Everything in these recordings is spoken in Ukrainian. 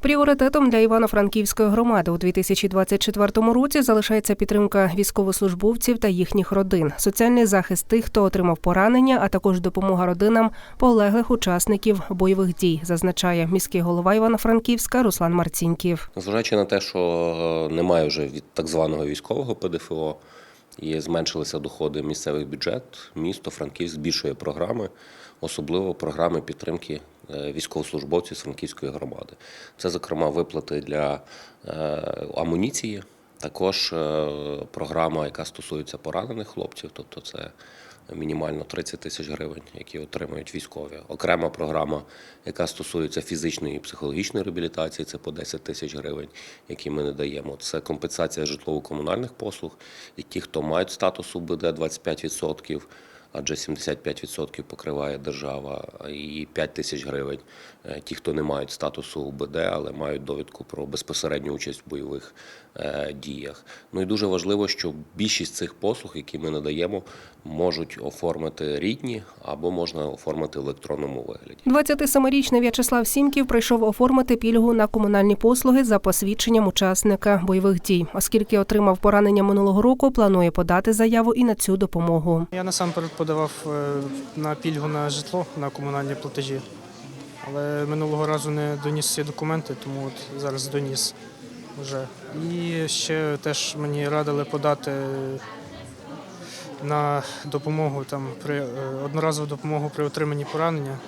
Пріоритетом для Івано-Франківської громади у 2024 році залишається підтримка військовослужбовців та їхніх родин, соціальний захист тих, хто отримав поранення, а також допомога родинам полеглих учасників бойових дій, зазначає міський голова Івано-Франківська Руслан Марцінків. Зважаючи на те, що е, немає вже від так званого військового ПДФО і зменшилися доходи місцевих бюджет, місто Франківськ збільшує програми, особливо програми підтримки військовослужбовців з Франківської громади. Це, зокрема, виплати для е, амуніції, також е, програма, яка стосується поранених хлопців, тобто це мінімально 30 тисяч гривень, які отримують військові. Окрема програма, яка стосується фізичної і психологічної реабілітації, це по 10 тисяч гривень, які ми не даємо. Це компенсація житлово-комунальних послуг. І ті, хто мають статус УБД 25%, адже 75% покриває держава, і 5 тисяч гривень. е, Ті, хто не мають статусу УБД, але мають довідку про безпосередню участь в бойових е, діях. Ну і дуже важливо, що більшість цих послуг, які ми надаємо, можуть оформити рідні або можна оформити в електронному вигляді. 27-річний В'ячеслав Сімків прийшов оформити пільгу на комунальні послуги за посвідченням учасника бойових дій. Оскільки отримав поранення минулого року, планує подати заяву і на цю допомогу. Я насамперед подавав е, на пільгу на житло на комунальні платежі, але минулого разу не доніс всі документи, тому от зараз доніс вже. І ще теж мені радили подати на допомогу там при е, одноразову допомогу при отриманні поранення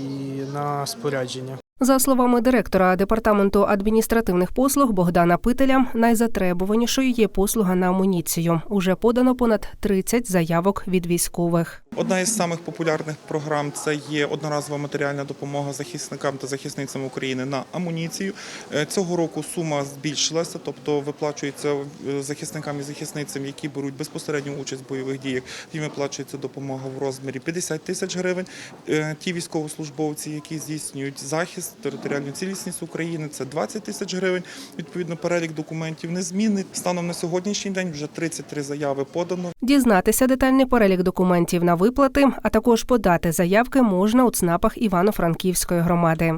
і на спорядження. За словами директора департаменту адміністративних послуг Богдана Пителя, найзатребуванішою є послуга на амуніцію. Уже подано понад 30 заявок від військових. Одна із самих популярних програм це є одноразова матеріальна допомога захисникам та захисницям України на амуніцію. Е, Цього року сума збільшилася, тобто виплачується е, захисникам і захисницям, які беруть безпосередню участь в бойових діях. Їм виплачується допомога в розмірі 50 тисяч гривень. Е, Ті військовослужбовці, які здійснюють захист, територіальну цілісність України, це 20 тисяч гривень. Відповідно, перелік документів незмінний. Станом на сьогоднішній день вже 33 заяви подано. Дізнатися детальний перелік документів на виплати, а також подати заявки можна у ЦНАПах Івано-Франківської громади.